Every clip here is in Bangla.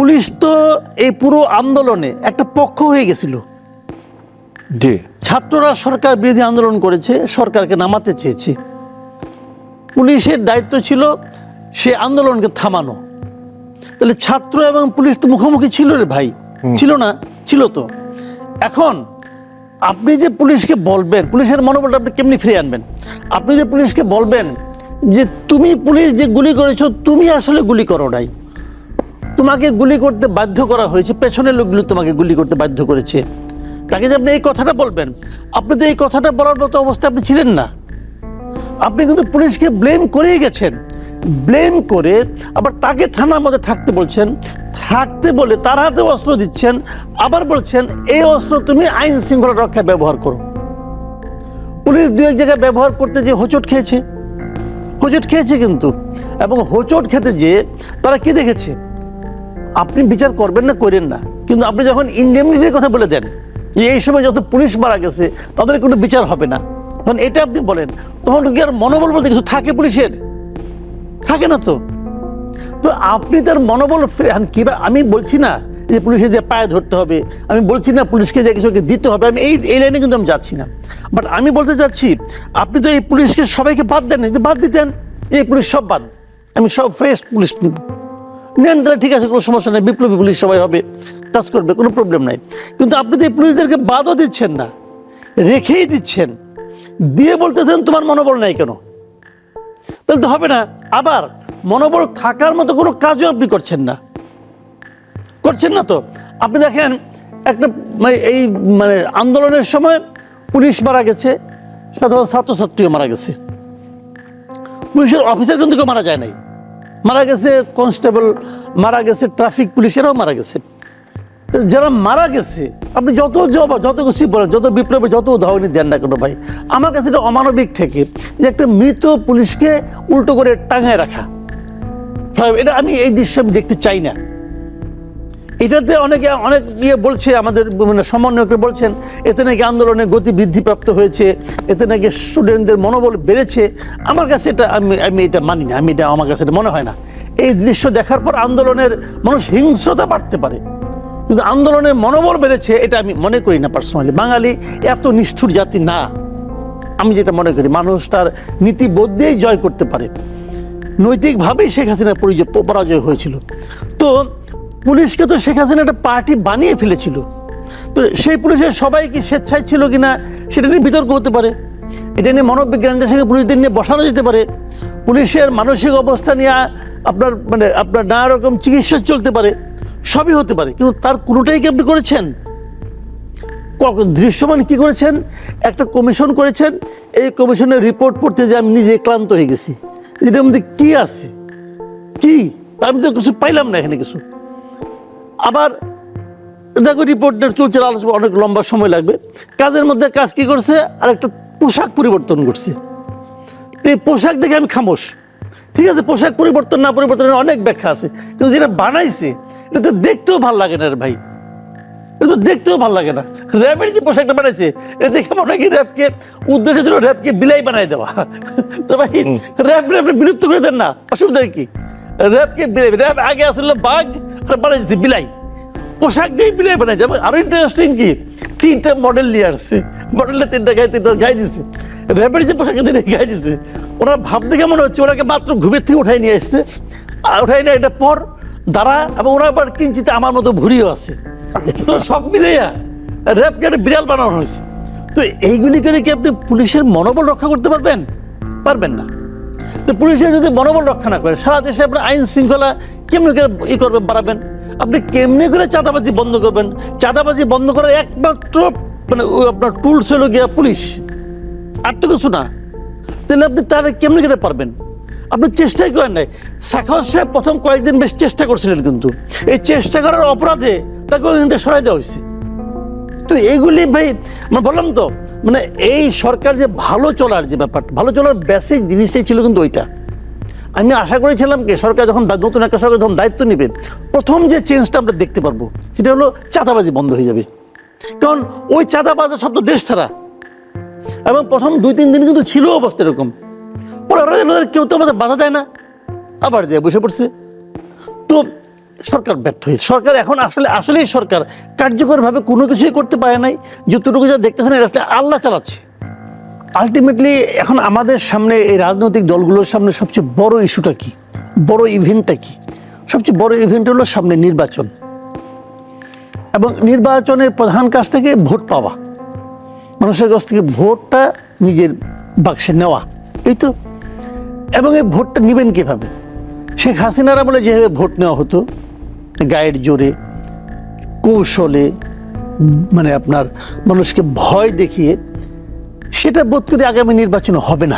পুলিশ তো এই পুরো আন্দোলনে একটা পক্ষ হয়ে গেছিল। জি। ছাত্ররা সরকার বিরোধী আন্দোলন করেছে সরকারকে নামাতে চেয়েছে। পুলিশের দায়িত্ব ছিল সে আন্দোলনকে থামানো। তাহলে ছাত্র এবং পুলিশ তো মুখোমুখি ছিল রে ভাই। ছিল না ছিল তো। এখন আপনি যে পুলিশকে বলবেন পুলিশের মনোবলটা আপনি কেমনি ফিরে আনবেন? আপনি যে পুলিশকে বলবেন যে তুমি পুলিশ যে গুলি করেছ তুমি আসলে গুলি করো নাই। তোমাকে গুলি করতে বাধ্য করা হয়েছে, পেছনের লোকগুলো তোমাকে গুলি করতে বাধ্য করেছে। তাকে যে আপনি এই কথাটা বলবেন, আপনি তো এই কথাটা বলার মতো অবস্থা আপনি ছিলেন না। আপনি কিন্তু পুলিশকে ব্লেম করেই গেছেন। ব্লেম করে আবার তাকে থানার মধ্যে থাকতে বলছেন, থাকতে বলে তার হাতে অস্ত্র দিচ্ছেন, আবার বলছেন, এই অস্ত্র তুমি আইন শৃঙ্খলা রক্ষায় ব্যবহার করো। পুলিশ দু এক জায়গায় ব্যবহার করতে যে হোঁচট খেয়েছে হোঁচট খেয়েছে কিন্তু, এবং হোঁচট খেতে যে তারা কি দেখেছে? আপনি বিচার করবেন না, করেন না। কিন্তু আপনি যখন ইন্ডেমনিটির কথা বলে দেন, যে এই সময় যত পুলিশ মারা গেছে, তাদের কোনো বিচার হবে না। তখন এটা আপনি বলেন, তখন কি আর মনোবল বলতে কিছু থাকে পুলিশের? থাকে না তো। তো আপনি তার মনোবল কিবা আমি বলছি না যে পুলিশের যে পায়ে ধরতে হবে, আমি বলছি না পুলিশকে যে কিছুকে দিতে হবে, আমি এই এই লাইনে কিন্তু আমি যাচ্ছি না। বাট আমি বলতে চাচ্ছি, আপনি তো এই পুলিশকে সবাইকে বাদ দেন বাদ দিতেন। এই পুলিশ সব বাদ, আমি সব ফ্রেশ পুলিশ নেন তাহলে ঠিক আছে, কোনো সমস্যা নেই, বিপ্লবী পুলিশ সবাই হবে, কাজ করবে, কোনো প্রবলেম নাই। কিন্তু আপনি তো এই পুলিশদেরকে বাদও দিচ্ছেন না, রেখেই দিচ্ছেন। দিয়ে বলতেছেন তোমার মনোবল নাই কেন? তাহলে তো হবে না, আবার মনোবল থাকার মতো কোনো কাজও আপনি করছেন না। করছেন না তো? আপনি দেখেন, একটা মানে এই মানে আন্দোলনের সময় পুলিশ মারা গেছে, সাধারণ ছাত্রছাত্রীও মারা গেছে। পুলিশের অফিসার কিন্তু কেউ মারা যায় নাই। মারা গেছে, কনস্টেবল মারা গেছে, ট্রাফিক পুলিশেরাও মারা গেছে। যারা মারা গেছে, আপনি যত জব, যত কিছু বলেন, যত বিপ্লবে, যত উদাহরণ দেন না কেন ভাই, আমার কাছে এটা অমানবিক থেকে যে একটা মৃত পুলিশকে উল্টো করে টাঙায় রাখা। এটা আমি এই দৃশ্য আমি দেখতে চাই না। এটাতে অনেকে, অনেক ইয়ে বলছে, আমাদের মানে সমন্বয়কে বলছেন, এতে নাকি আন্দোলনের গতি বৃদ্ধিপ্রাপ্ত হয়েছে, এতে নাকি স্টুডেন্টদের মনোবল বেড়েছে। আমার কাছে এটা, আমি আমি এটা মানি না, আমি এটা, আমার কাছে এটা মনে হয় না। এই দৃশ্য দেখার পর আন্দোলনের মানুষ হিংস্রতা বাড়তে পারে। কিন্তু আন্দোলনের মনোবল বেড়েছে, এটা আমি মনে করি না পার্সোনালি বাঙালি এত নিষ্ঠুর জাতি না। আমি যেটা মনে করি, মানুষ তার নীতিবোধ দিয়েই জয় করতে পারে। নৈতিকভাবেই শেখ হাসিনার পরিজয় পরাজয় হয়েছিল। তো পুলিশকে তো শেখ হাসিনা একটা পার্টি বানিয়ে ফেলেছিল। তো সেই পুলিশের সবাই কি স্বেচ্ছায় ছিল কিনা সেটা নিয়ে বিতর্ক হতে পারে। এটা নিয়ে মনোবিজ্ঞানীদের সঙ্গে পুলিশদের নিয়ে বসানো যেতে পারে। পুলিশের মানসিক অবস্থা নিয়ে আপনার মানে আপনার নানা রকম চিকিৎসা চলতে পারে, সবই হতে পারে। কিন্তু তার কোনোটাই কি আপনি করেছেন? ক- দৃশ্যমান কি করেছেন? একটা কমিশন করেছেন। এই কমিশনের রিপোর্ট পড়তে যে আমি নিজে ক্লান্ত হয়ে গেছি। এটার মধ্যে কি আছে? কি? আমি তো কিছু পাইলাম না এখানে কিছু। আবার দেখো রিপোর্টটা চলছে আলোচনা অনেক লম্বা সময় লাগবে। কাজের মধ্যে কাজ কি করছে? আর একটা পোশাক পরিবর্তন করছে। তো এই পোশাক দেখে আমি খামোশ। ঠিক আছে পোশাক পরিবর্তন না পরিবর্তনের অনেক ব্যাখ্যা আছে। কিন্তু যেটা বানাইছে এটা তো দেখতেও ভালো লাগে না রে ভাই। এটা তো দেখতেও ভালো লাগে না। র্যাবের যে পোশাকটা বানাইছে এটা দেখে মনে হয় কি র্যাবকে উদ্দেশ্য ছিল র্যাবকে বিলাই বানাই দেওয়া। তো ভাই র্যাব র্যাব বিলুপ্ত করে দেন না। অসুবিধা কি? র্যাবকে বিলাই র্যাব আগে আসলে বাঘ বানাইছে বিলাই। পোশাক দিয়ে বিলাই বানাই যাবে আরও ইন্টারেস্টিং কি? তিনটা মডেল নিয়ে আসছে। মডেলটা তিনটা গায়ে তিনটা গায়ে দিছে। র্যাবের যে পোশাক তিনি গায়ে দিছে। ওরা ভাবতে কেমন হচ্ছে ওনাকে মাত্র ঘুমের থেকে উঠাই নিয়ে আসছে। উঠাই নিয়ে এটা পর দাঁড়া এবং ওরা আবার কিঞ্চিত আমার মতো ভুরিও আছে। তো সব মিলেইয়া র্যাবকে একটা বিড়াল বানানো হয়েছে। তো এইগুলি করে কি আপনি পুলিশের মনোবল রক্ষা করতে পারবেন? পারবেন না। তো পুলিশের যদি মনোবল রক্ষা না করে, সারা দেশে আপনার আইন শৃঙ্খলা কেমনি করে ই করবেন বাড়াবেন? আপনি কেমনি করে চাঁদাবাজি বন্ধ করবেন? চাঁদাবাজি বন্ধ করার একমাত্র মানে আপনার টুলস হলো গিয়া পুলিশ। আর তো কিছু না। তাহলে আপনি তার কেমনি করে পারবেন? আপনি চেষ্টাই করেন নাই। সাখাওয়াত সাহেব প্রথম কয়েকদিন বেশ চেষ্টা করছিলেন কিন্তু। এই চেষ্টা করার অপরাধে তাকে ওই সরাই দেওয়া হয়েছে। তো এইগুলি ভাই মানে বললাম তো মানে এই সরকার যে ভালো চলার যে ব্যাপারটা ভালো চলার বেসিক জিনিসটাই ছিল কিন্তু ওইটা। আমি আশা করেছিলাম কি, সরকার যখন নতুন একটা সরকার যখন দায়িত্ব নেবে, প্রথম যে চেঞ্জটা আমরা দেখতে পারব, সেটা হলো চাঁদাবাজি বন্ধ হয়ে যাবে। কারণ ওই চাঁদাবাজের শব্দ দেশ ছাড়া। এবং প্রথম দুই, তিন দিন কিন্তু ছিল অবস্থা এরকম। পরে কেউ তো আমাদের বাধা দেয় না। আবার যে বসে পড়ছে। তো সরকার ব্যর্থ হয়েছে। সরকার এখন আসলে আসলেই সরকার। কার্যকরভাবে কোনো কিছুই করতে পারে নাই। যতটুকু যা দেখতেছেন, এটা আসলে আল্লাহ চালাচ্ছে। আলটিমেটলি এখন আমাদের সামনে এই রাজনৈতিক দলগুলোর সামনে সবচেয়ে বড় ইস্যুটা কি? বড় ইভেন্টটা কি? সবচেয়ে বড় ইভেন্ট হলো সামনে নির্বাচন। এবং নির্বাচনের প্রধান কাজ থেকে ভোট পাওয়া। মানুষের কাছ থেকে ভোটটা নিজের বাক্সে নেওয়া। এই তো। এবং এই ভোটটা নেবেন কীভাবে? শেখ হাসিনারা বলে যেভাবে ভোট নেওয়া হতো গায়ের জোরে, কৌশলে মানে আপনার মানুষকে ভয় দেখিয়ে সেটা বোধ করি আগামী নির্বাচন হবে না।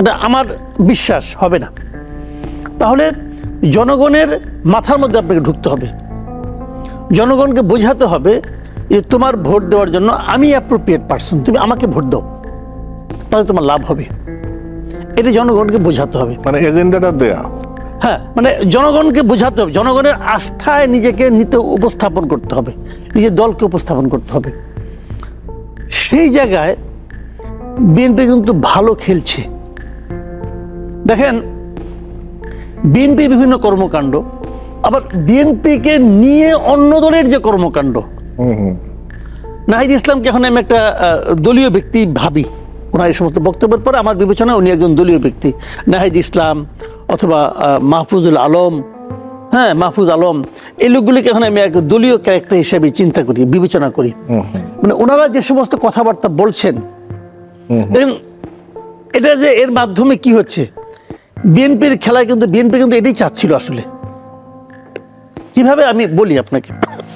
এটা আমার বিশ্বাস হবে না। তাহলে জনগণের মাথার মধ্যে আপনাকে ঢুকতে হবে। জনগণকে বোঝাতে হবে যে তোমার ভোট দেওয়ার জন্য আমি অ্যাপ্রোপ্রিয়েট পার্সন তুমি আমাকে ভোট দাও তাহলে তোমার লাভ হবে। এটা জনগণকে বোঝাতে হবে। মানে এজেন্ডাটা দেয়া। হ্যাঁ মানে জনগণকে বোঝাতে হবে। জনগণের আস্থায় নিজেকে নিতে উপস্থাপন করতে হবে। নিজের দলকে উপস্থাপন করতে হবে। সেই জায়গায় বিএনপি কিন্তু ভালো খেলছে। দেখেন বিএনপি বিভিন্ন কর্মকাণ্ড আবার বিএনপিকে নিয়ে অন্য দলের যে কর্মকাণ্ড। নাহিদ ইসলামকে এখন আমি একটা দলীয় ব্যক্তি ভাবি। ওনার এই সমস্ত বক্তব্যের পরে আমার বিবেচনায় উনি একজন দলীয় ব্যক্তি। নাহিদ ইসলাম অথবা মাহফুজুল আলম হ্যাঁ মাহফুজ আলম এই লোকগুলিকে এখন আমি এক দলীয় ক্যারেক্টার হিসেবে চিন্তা করি বিবেচনা করি। মানে ওনারা যে সমস্ত কথাবার্তা বলছেন এটা যে এর মাধ্যমে কি হচ্ছে বিএনপির খেলায় কিন্তু বিএনপি কিন্তু এটাই চাচ্ছিল আসলে। কীভাবে আমি বলি আপনাকে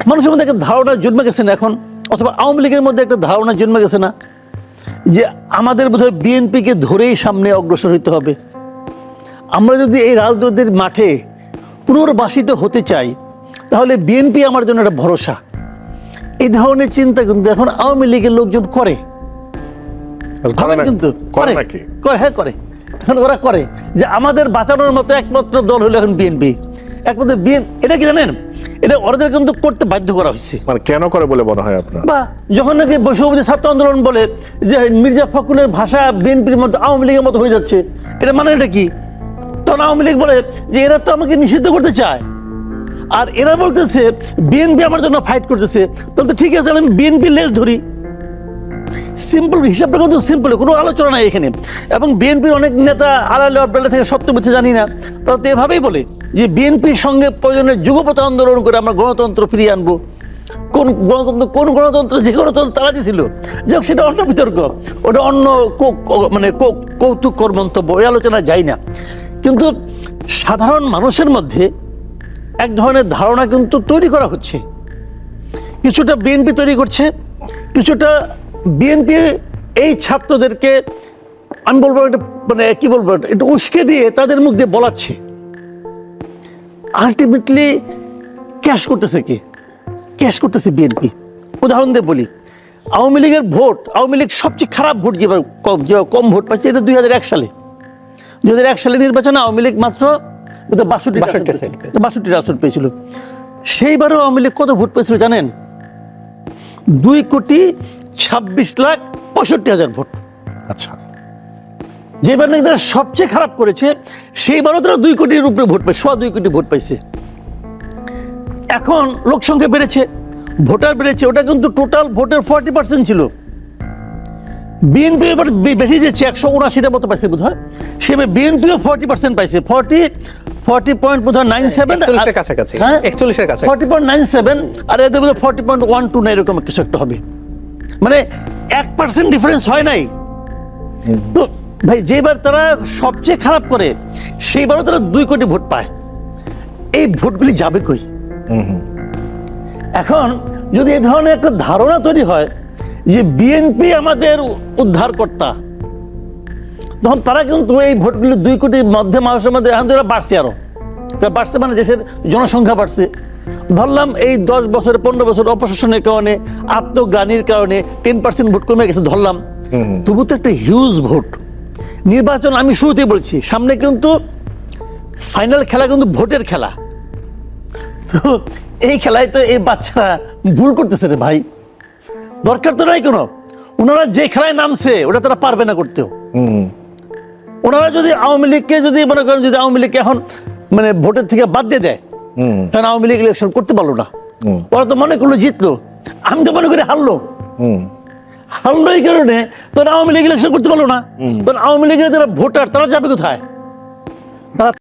মানুষের মধ্যে একটা ধারণা জন্মে গেছে না এখন অথবা আওয়ামী লীগের মধ্যে একটা ধারণা জন্মে গেছে না যে আমাদের বোধহয় বিএনপিকে ধরেই সামনে অগ্রসর হতে হবে। আমরা যদি এই রাজনীতির মাঠে পুনর্বাসিত হতে চাই তাহলে বিএনপি আমার জন্য একটা ভরসা। এই ধরনের চিন্তা কিন্তু এখন আওয়ামী লীগের লোকজন করে। না- কিন্তু করে হ্যাঁ করে। এখন ওরা করে যে আমাদের বাঁচানোর মতো একমাত্র দল হলো এখন বিএনপি একমাত্র বিএন এটা কি জানেন? এটা ওদের কিন্তু করতে বাধ্য করা হয়েছে। মানে কেন করে বলে মনে হয় আপনার? বা যখন নাকি বৈষম্য ছাত্র আন্দোলন বলে যে মির্জা ফখরুলের ভাষা বিএনপির মতো আওয়ামী লীগের মতো হয়ে যাচ্ছে এটা মানে এটা কি? তখন আওয়ামী লীগ বলে যে এরা তো আমাকে নিষিদ্ধ করতে চায়। আর এরা বলতেছে, বিএনপি আমার জন্য ফাইট করতেছে। তাহলে তো ঠিক আছে, আমি বিএনপি লেজ ধরি। সিম্পল হিসাবটা কিন্তু সিম্পল কোনো আলোচনা নাই এখানে। এবং বিএনপির অনেক নেতা আড়ালে বেলা থেকে সত্য মিথ্যে জানি না। তারা তো এভাবেই বলে যে বিএনপির সঙ্গে প্রয়োজনে যুগপথ আন্দোলন করে আমরা গণতন্ত্র ফিরিয়ে আনব। কোন গণতন্ত্র কোন গণতন্ত্র যে গণতন্ত্র তারা দিয়েছিল যাক, সেটা অন্য বিতর্ক। ওটা অন্য মানে কৌ- কৌতুককর মন্তব্য ওই আলোচনা যাই না। কিন্তু সাধারণ মানুষের মধ্যে এক ধরনের ধারণা কিন্তু তৈরি করা হচ্ছে। কিছুটা বিএনপি তৈরি করছে কিছুটা বিএনপি এই ছাত্রদেরকে আমি বলব এটা মানে কি বলব এটা, উস্কে দিয়ে তাদের মুখ দিয়ে বলাচ্ছে। আলটিমেটলি ক্যাশ করতেছে কে? ক্যাশ করতেছে বিএনপি। উদাহরণ দিয়ে বলি আওয়ামী লীগের ভোট আওয়ামী লীগ সবচেয়ে খারাপ ভোট যেবার কম ভোট পাচ্ছে এটা দুই হাজার এক সালে। দুই সালে নির্বাচনে আওয়ামী লীগ মাত্র বাষট্টি 62 seat পেয়েছিল। বাষট্টি আসন পেয়েছিল। সেইবারও আওয়ামী লীগ কত ভোট পেয়েছিল জানেন? দুই কোটি ছাব্বিশ লাখ পঁয়ষট্টি হাজার ভোট। আচ্ছা। যেবার নাকি তারা সবচেয়ে খারাপ করেছে সেইবারও তারা দুই কোটির উপরে ভোট পায় সোয়া দুই কোটি ভোট পাইছে। এখন লোকসংখ্যা বেড়েছে ভোটার বেড়েছে ওটা কিন্তু টোটাল ভোটের ফর্টি পার্সেন্ট ছিল। বিএনপি এবার বেশি যেছে একশো উনআশিটার মতো পাইছে বোধ হয় সে বিএনপিও ফর্টি পার্সেন্ট পাইছে। ফর্টি ফর্টি পয়েন্ট বোধ হয় নাইন সেভেন 41 কাছাকাছি। 41 এর কাছাকাছি। ফর্টি পয়েন্ট নাইন সেভেন আর এদের বোধ ফর্টি পয়েন্ট ওয়ান টু না এরকম কিছু একটা হবে। মানে এক পার্সেন্ট ডিফারেন্স হয় নাই। তো ভাই যেবার তারা সবচেয়ে খারাপ করে সেইবারও তারা দুই কোটি ভোট পায়। এই ভোটগুলি যাবে কই? এখন যদি এ ধরনের একটা ধারণা তৈরি হয় যে বিএনপি আমাদের উদ্ধারকর্তা। তখন তারা কিন্তু এই ভোটগুলি দুই কোটির মধ্যে মানুষের মধ্যে এখন তো বাড়ছে আরও। তা বাড়ছে মানে দেশের জনসংখ্যা বাড়ছে। ধরলাম এই দশ বছর পনেরো বছর অপশাসনের কারণে আত্মগ্লানির কারণে টেন পার্সেন্ট ভোট কমে গেছে ধরলাম। তবু তো একটা হিউজ ভোট। নির্বাচন আমি শুরুতেই বলছি সামনে কিন্তু ফাইনাল খেলা কিন্তু ভোটের খেলা। তো এই খেলায় তো এই বাচ্চারা ভুল করতেছে রে ভাই। দরকার তো নাই কোনো। ওনারা যে খেলায় নামছে ওটা তারা পারবে না করতেও। ওনারা যদি আওয়ামী লীগকে যদি মনে করেন যদি আওয়ামী লীগকে এখন মানে ভোটের থেকে বাদ দিয়ে দেয়। কারণ আওয়ামী লীগ ইলেকশন করতে পারল না। ওরা তো মনে করল জিতলো। আমি তো মনে করি হারলো। হারলো এই কারণে তখন আওয়ামী লীগ ইলেকশন করতে পারল না। তখন আওয়ামী লীগের যারা ভোটার তারা যাবে কোথায়? তারা